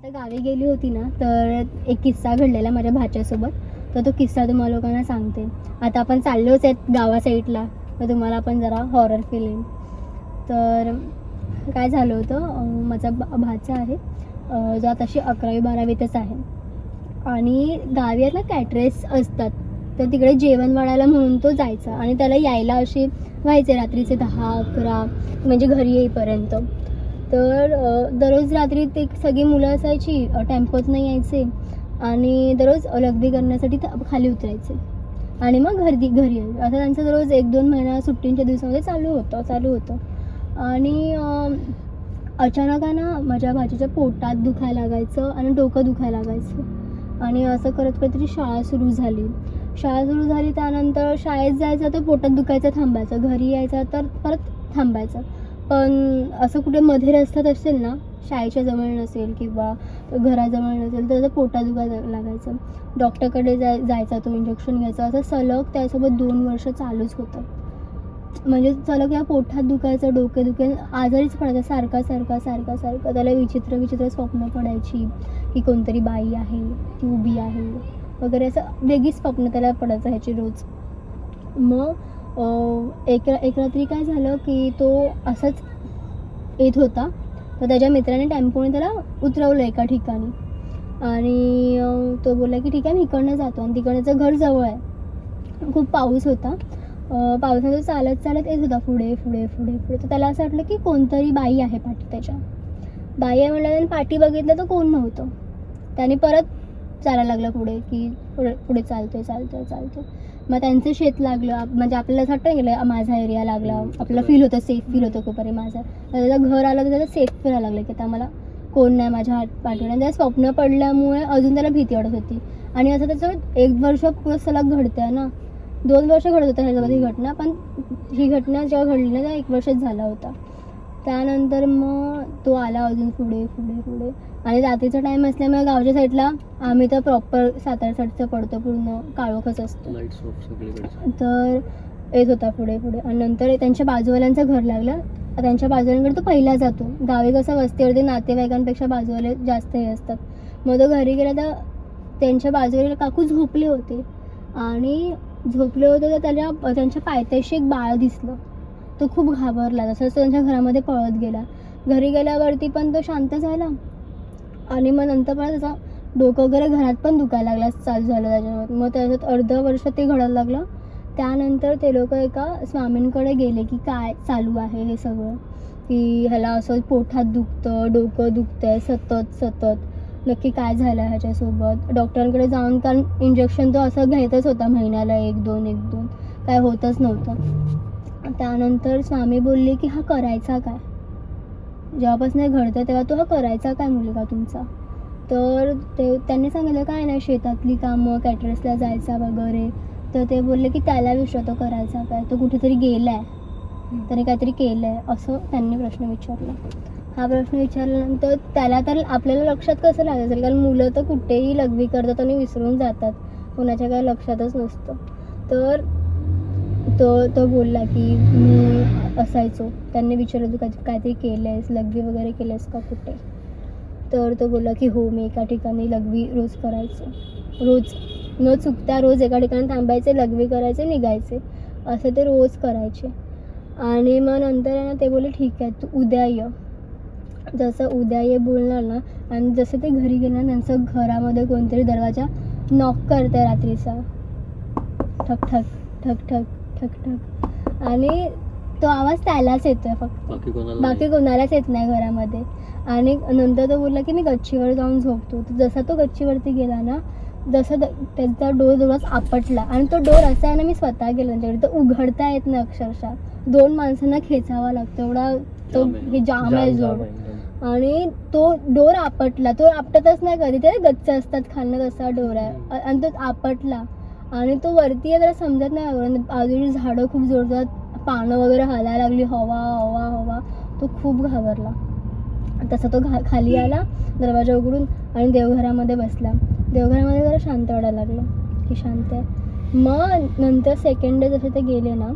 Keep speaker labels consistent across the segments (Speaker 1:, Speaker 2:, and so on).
Speaker 1: आता गावी गेली होती ना तर एक किस्सा घडलेला माझ्या भाच्यासोबत. तर तो किस्सा तुम्हाला लोकांना सांगते. आता आपण चाललोच आहेत गावा साईडला तर तुम्हाला आपण जरा हॉरर फील येईल. तर काय झालं होतं माझा भाचा आहे जो आता अशी अकरावी बारावीतच आहे. आणि गावी आहेत ना कॅटरेस असतात. तर तिकडे जेवण वाढायला म्हणून तो जायचा आणि त्याला यायला अशी व्हायचे रात्रीचे दहा अकरा म्हणजे घरी येईपर्यंत. तर दररोज रात्री ते सगळी मुलं असायची टेम्पोत नाही यायचे. आणि दररोज लगदी करण्यासाठी खाली उतरायचे. आणि मग घरी घरी यायचे. असं त्यांचं दररोज एक दोन महिना सुट्टींच्या दिवसामध्ये चालू होतं चालू होतं. आणि अचानक आहे ना माझ्या भाजीच्या पोटात दुखायला लागायचं आणि डोकं दुखायला लागायचं. आणि असं करत करत तरी शाळा सुरू झाली. शाळा सुरू झाली त्यानंतर शाळेत जायचं तर पोटात दुखायचं थांबायचं. घरी यायचं तर परत थांबायचं. पण असं कुठे मध्ये रस्त्यात असेल ना शाळेच्या जवळ नसेल किंवा घराजवळ नसेल तर त्याचा पोटात लागायचं. डॉक्टरकडे जाय जायचा तो इंजेक्शन घ्यायचा. असं सलग त्यासोबत दोन वर्ष चालूच होतं. म्हणजे सलग या पोटात दुखायचं डोके दुखे आजारीच पडायचा. सारखा सारखा सारखा सारखा त्याला विचित्र विचित्र स्वप्न पडायची की कोणतरी बाई आहे ती उभी आहे. वगैरे असं वेगळीच स्वप्न त्याला पडायचं ह्याची रोज. मग एक एक रात्री काय झालं की तो असंच येत होता. तर त्याच्या मित्राने टेम्पोने त्याला उतरवलं एका ठिकाणी. आणि तो बोलला की ठीक आहे मी इकडनं जातो आणि तिकडचं घर जवळ आहे. खूप पाऊस होता. अं, पावसात तो चालत चालत येत होता पुढे पुढे पुढे पुढे. तर त्याला असं वाटलं की कोणतरी बाई आहे पाठी त्याच्या. बाई आहे म्हटलं त्याने पाठी बघितलं तर कोण नव्हतं. त्याने परत चालायला लागलं पुढे की पुढे पुढे चालतोय चालतोय चालतोय. मग त्यांचं शेत लागलं म्हणजे आपल्याला असं वाटतं गेलं माझा एरिया लागला आपल्याला फील होतं सेफ फील होतं खूप अरे माझा त्याचं घर आलं तर त्याचं सेफ फिरायला लागलं की आता मला कोण नाही माझ्या हात पाठीवर आणि त्याला स्वप्न पडल्यामुळे अजून त्याला भीती वाटत होती. आणि असं त्याचं एक वर्ष पुढं सलग घडतंय ना. दोन वर्ष घडत होतं ह्याच्यामध्ये ही घटना पण ही घटना जेव्हा घडली ना तेव्हा एक वर्षच झाला होता. त्यानंतर मग तो आला अजून पुढे पुढे पुढे. आणि रात्रीचा टाईम असल्यामुळे गावच्या साईडला आम्ही तर प्रॉपर सातारा साईडचं पडतो पूर्ण काळोखच असतो.
Speaker 2: लाईट्स ऑफ सगळीकडे
Speaker 1: तर येत होता पुढे पुढे. आणि नंतर त्यांच्या बाजूवाल्यांचं घर लागलं. त्यांच्या बाजूवाल्यांकडे तो पहिला जातो. गावी कसं वस्तीवरती नातेवाईकांपेक्षा बाजूवाले जास्त हे असतात. मग तो घरी गेला तर त्यांच्या बाजूवाले काकू झोपले होते. आणि झोपले होते तर त्याच्या त्यांच्या पायथ्याशी एक बाळ दिसलं. तो खूप घाबरला. तसंच तो त्यांच्या घरामध्ये पळत गेला. घरी गेल्यावरती पण तो शांत झाला. आणि मग नंतर पण त्याचा डोकं वगैरे घरात पण दुखायला लागला. चालू झालं त्याच्यावर. मग त्याच्यात अर्धं वर्ष ते घडायला लागलं. त्यानंतर ते लोक एका स्वामींकडे गेले की काय चालू आहे हे सगळं. की ह्याला असं पोटात दुखतं डोकं दुखतंय सतत सतत. नक्की काय झालं ह्याच्यासोबत? डॉक्टरांकडे जाऊन कारण इंजेक्शन तो असं घेतच होता महिन्याला एक दोन एक दोन. काय होतच नव्हतं. त्यानंतर स्वामी बोलले की हा करायचा काय? जेव्हापासून घडतं तेव्हा तो हा करायचा काय मुलगा तुमचा? तर ते त्यांनी सांगितलं काय नाही शेतातली कामं कॅटरसला जायचा वगैरे. तर ते बोलले की त्याला विचार तो करायचा काय? तो कुठेतरी गेला आहे त्याने काहीतरी केलं आहे असं त्यांनी प्रश्न विचारला. हा प्रश्न विचारल्यानंतर त्याला तर आपल्याला लक्षात कसं लागायचं कारण मुलं तर कुठेही लघवी करतात आणि विसरून जातात. कोणाच्या काय लक्षातच नसतं. तर तो तो बोलला की मी असायचो. त्यांनी विचारलं तू काय काहीतरी केलं आहेस लघवी वगैरे केलं आहेस का कुठे? तर तो बोलला की हो मी एका ठिकाणी लघवी रोज करायचो. रोज न चुकता रोज एका ठिकाणी थांबायचे लघवी करायचे निघायचे. असं ते रोज करायचे. आणि मग नंतर आहे ना ते बोलले ठीक आहे तू उद्या ये. जसं उद्या ये बोलणार ना आणि जसं ते घरी गेलं त्यांचं घरामध्ये कोणतरी दरवाजा नॉक करतं रात्रीचा. ठक ठक ठक ठक. ठक ठक आणि तो आवाज त्यालाच येतोय फक्त.
Speaker 2: बाकी कोणाला
Speaker 1: बाकी
Speaker 2: नाही.
Speaker 1: कोणालाच येत नाही घरामध्ये. आणि नंतर तो बोलला की मी गच्चीवर जाऊन झोपतो. तर जसा तो गच्चीवरती गेला ना जसं द- त्याचा डोर जोरात आपटला. आणि तो डोर असा आहे ना मी स्वतः गेलो त्यांच्याकडे तो उघडता येत नाही अक्षरशः. दोन माणसांना खेचावा लागतो. एवढा तो
Speaker 2: जाम आहे.
Speaker 1: हे जाम आहे जोड. आणि तो डोर आपटला. तो आपटतच नाही कधी. ते गच्च असतात खाल्लं तसा डोर आहे.
Speaker 2: हम्म.
Speaker 1: अ- आणि तो आपटला. आणि तो वरती आहे त्याला समजत नाही वरून बाजूची झाडं खूप जोरदार पानं वगैरे हलायला लागली. हवा हवा हवा. तो खूप घाबरला. तसा तो घा खाली आला दरवाजा उघडून आणि देवघरामध्ये बसला. देवघरामध्ये जरा शांत वाटायला लागलं. की शांत आहे. मग नंतर सेकंड डे जसे ते गेले ना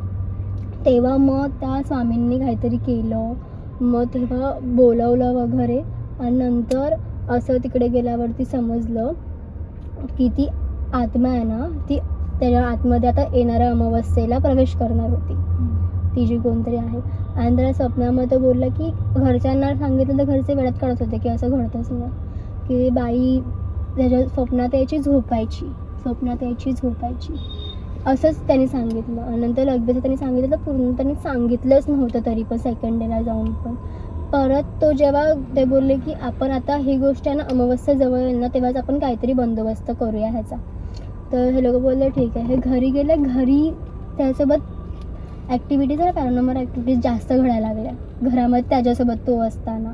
Speaker 1: तेव्हा मग त्या स्वामींनी काहीतरी केलं. मग तेव्हा बोलवलं वगैरे. आणि नंतर असं तिकडे गेल्यावरती समजलं की ती आत्मा आहे ना ती त्याच्या आतमध्ये आता येणाऱ्या अमावस्येला प्रवेश करणार होती. ती जी कोणतरी आहे. आणि त्याला स्वप्नामध्ये बोललं की घरच्यांना सांगितलं तर घरचे वेळात काढत होते की असं घडतंच नाही. की बाई त्याच्या स्वप्नात यायची झोपायची. स्वप्नात यायची झोपायची. असंच त्यांनी सांगितलं. आणि नंतर लगेच त्यांनी सांगितलं तर पूर्ण त्यांनी सांगितलंच नव्हतं तरी पण सेकंड डेला जाऊन पण. परत तो जेव्हा ते बोलले की आपण आता ही गोष्ट आहे ना अमावस्या जवळ येईल ना तेव्हाच आपण काहीतरी बंदोबस्त करूया ह्याचा. तर हे लोक बोलले ठीक आहे. हे घरी गेले घरी त्यासोबत ॲक्टिव्हिटीज आणि पॅरानॉमल ॲक्टिव्हिटीज जास्त घडायला लागल्या. घरामध्ये त्याच्यासोबत तो असताना.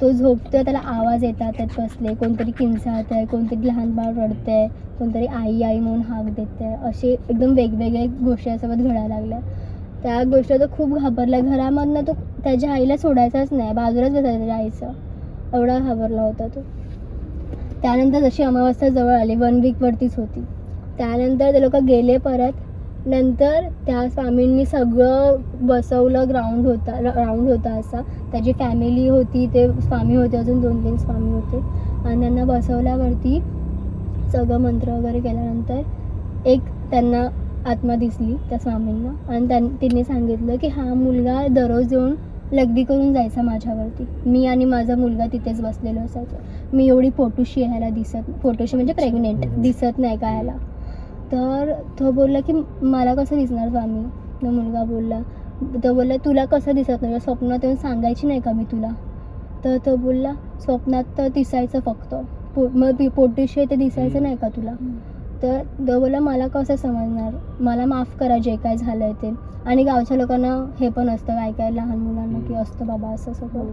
Speaker 1: तो झोपतोय त्याला आवाज येतात त्यात बसले. कोणतरी किंचाळत आहे कोणतरी लहान बाळ रडतंय कोणतरी आई आई म्हणून हाक देत आहे असे एकदम वेगवेगळे गोष्टी यासोबत घडायला लागल्या. त्या गोष्टी तो खूप घाबरला घरामधनं तो त्याच्या आईला सोडायचाच नाही. बाजूलाच बसायचा त्याच्या आईचं. एवढा घाबरला होता तो. त्यानंतर जशी अमावस्या जवळ आली वन वीकवरतीच होती. त्यानंतर ते लोक गेले परत. नंतर त्या स्वामींनी सगळं बसवलं ग्राउंड होता राऊंड होता असा. त्याची फॅमिली होती ते स्वामी होते अजून दोन तीन स्वामी होते. आणि त्यांना बसवल्यावरती सगळं मंत्र वगैरे केल्यानंतर एक त्यांना आत्मा दिसली त्या स्वामींना. आणि त्यां तिने सांगितलं की हा मुलगा दररोज येऊन लग्दी करून जायचा माझ्यावरती. मी आणि माझा मुलगा तिथेच बसलेलो असायचो. मी एवढी आहे ह्याला दिसत पोटूशी म्हणजे प्रेग्नेंट. दिसत नाही का ह्याला तर तो बोलला की मला कसं दिसणार स्वामी? तो मुलगा बोलला तो बोलला तुला कसं दिसत नाही? स्वप्नात येऊन सांगायची नाही का मी तुला? तर तो बोलला स्वप्नात तर दिसायचं फक्त. पो मग पी- पोटूशी आहे ते दिसायचं नाही का तुला? तर तो बोलला मला कसं समजणार? मला माफ करा जे काय झालं आहे ते. आणि गावच्या लोकांना हे पण असतं काय काय लहान मुलांना की असतं बाबा असं सगळं.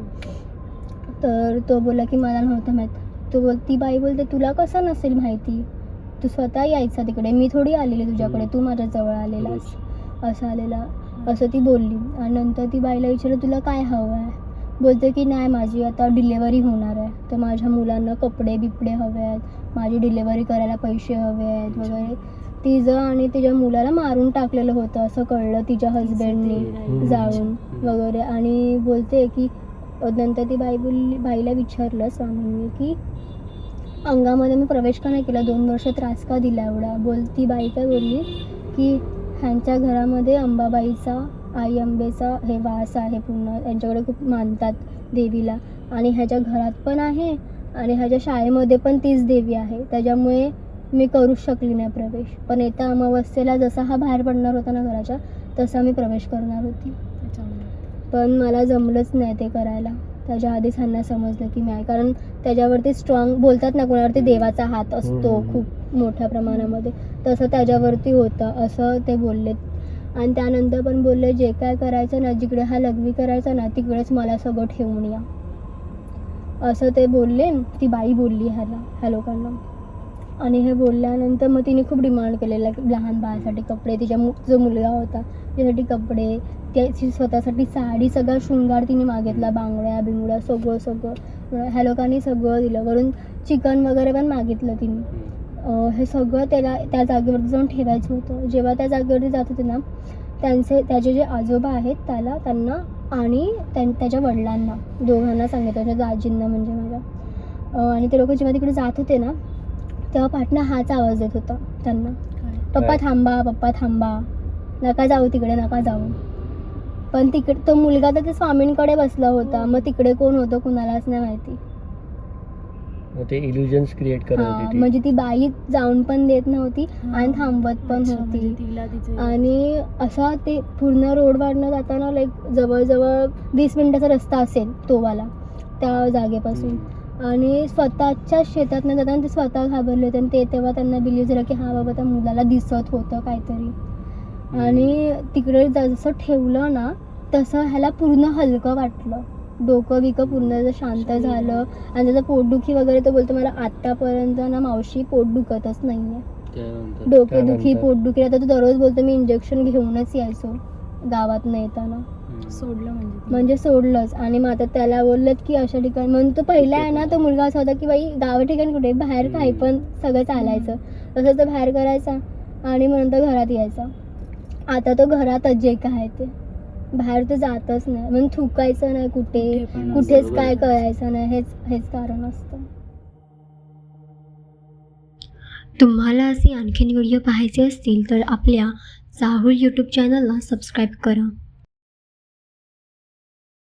Speaker 1: तर तो बोलला की मला नव्हतं माहीत. तो बोल ती बाई बोलते तुला कसं नसेल माहिती? तू स्वतः यायचा तिकडे. मी थोडी आलेली तुझ्याकडे. तू माझ्या जवळ आलेलास असं आलेला. असं ती बोलली. आणि नंतर ती बाईला विचारलं तुला काय हवं आहे? बोलते की नाही माझी आता डिलेवरी होणार आहे. तर माझ्या मुलांना कपडे बिपडे हवे आहेत. माझी डिलेवरी करायला पैसे हवे आहेत वगैरे. तिचं आणि तिच्या मुलाला मारून टाकलेलं होतं असं कळलं तिच्या हजबंडनी
Speaker 2: हम्म.
Speaker 1: जाळून वगैरे. आणि बोलते की नंतर ती बाई बोलली बाईला विचारलं स्वामींनी की अंगामध्ये मी प्रवेश का नाही केला? दोन वर्ष त्रास का दिला एवढा? बोल ती बाई काय बोलली? की ह्यांच्या घरामध्ये अंबाबाईचा आई अंबेचा हे वास आहे पूर्ण. यांच्याकडे खूप मानतात देवीला. आणि ह्याच्या घरात पण आहे आणि ह्याच्या शाळेमध्ये पण तीच देवी आहे. त्याच्यामुळे मी करूच शकली नाही प्रवेश. पण येत्या अमावस्येला जसा हा बाहेर पडणार होता ना घराच्या तसा मी प्रवेश करणार होती. पण मला जमलंच नाही ते करायला. त्याच्या आधीच ह्यांना समजलं की मी आहे कारण त्याच्यावरती स्ट्रॉंग बोलतात ना कोणावरती देवाचा हात असतो. खूप मोठ्या प्रमाणामध्ये तसं त्याच्यावरती होतं असं ते बोललेत. आणि त्यानंतर पण बोलले जे काय करायचं ना जिकडे हा लघवी करायचा ना तिकडेच मला सगळं ठेवून या. असं ते बोलले ती बाई बोलली ह्याला ह्या लोकांना. आणि हे बोलल्यानंतर मग तिने खूप डिमांड केलेलं लहान बाळासाठी कपडे तिच्या मु जो मुलगा होता त्यासाठी कपडे त्याची स्वतःसाठी साडी सगळा शृंगार तिने मागितला बांगड्या बिंगड्या सगळं सगळं. ह्या लोकांनी सगळं दिलं. वरून चिकन वगैरे पण मागितलं तिने. हे सगळं त्याला त्या जागेवरती जाऊन ठेवायचं होतं. जेव्हा त्या जागेवरती जात होते ना त्यांचे त्याचे जे आजोबा आहेत त्याला त्यांना आणि त्यां त्याच्या वडिलांना. दोघांना सांगितलं त्याच्या आजींना म्हणजे माझ्या. आणि ते लोक जेव्हा तिकडे जात होते ना तेव्हा पाटणा हाच आवाज देत होता त्यांना. पप्पा? थांबा पप्पा थांबा. नका जाऊ तिकडे नका जाऊ. पण तिकडे तो मुलगा तर ते स्वामींकडे बसला होता. मग तिकडे कोण होतं कुणालाच नाही माहिती.
Speaker 2: ते इल्युजन्स क्रिएट करत
Speaker 1: हा
Speaker 2: होती.
Speaker 1: म्हणजे ती बाई जाऊन पण देत नव्हती
Speaker 3: हा.
Speaker 1: आणि थांबवत पण होती.
Speaker 3: म्हणजे
Speaker 1: आणि असा ते पूर्ण रोडवरनं जाताना लाईक जवळजवळ वीस मिनिटाचा रस्ता असेल तो वाला त्या जागेपासून. आणि स्वतःच्या शेतातनं जाताना ते स्वतः घाबरले होते आणि ते तेव्हा त्यांना बिलीव्ह झालं की हा बाबा त्या मुलाला दिसत होतं काहीतरी. आणि तिकडे जसं ठेवलं ना तसं ह्याला पूर्ण हलकं वाटलं. डोकं बिकं पूर्ण शांत. झालं. आणि त्याचं पोटदुखी वगैरे तो बोलतो मला आतापर्यंत ना मावशी पोट दुखतच नाहीये.
Speaker 2: त्यानंतर-
Speaker 1: डोकेदुखी पोटदुखी आता तो दररोज बोलतो मी इंजेक्शन घेऊनच यायचो गावात न येताना.
Speaker 3: सोडलं म्हणजे
Speaker 1: म्हणजे सोडलंच. आणि मग आता त्याला बोललं की अशा ठिकाणी म्हणून तो पहिला आहे ना तो मुलगा असा होता की बाई गावा ठिकाणी कुठे? बाहेर काही. पण सगळं चालायचं. तसं तो बाहेर करायचा आणि मग नंतर घरात यायचा. आता तो घरातच जे काय आहे ते. बाहेर तर जातच नाही. म्हणून थुकायचं नाही कुठे. कुठेच काय
Speaker 2: आहे.
Speaker 1: कळायचं नाही. हेच हेच कारण असतं. तुम्हाला असे आणखीन व्हिडिओ पाहायचे असतील तर आपल्या चाहूल यूट्यूब चॅनलला सबस्क्राईब करा.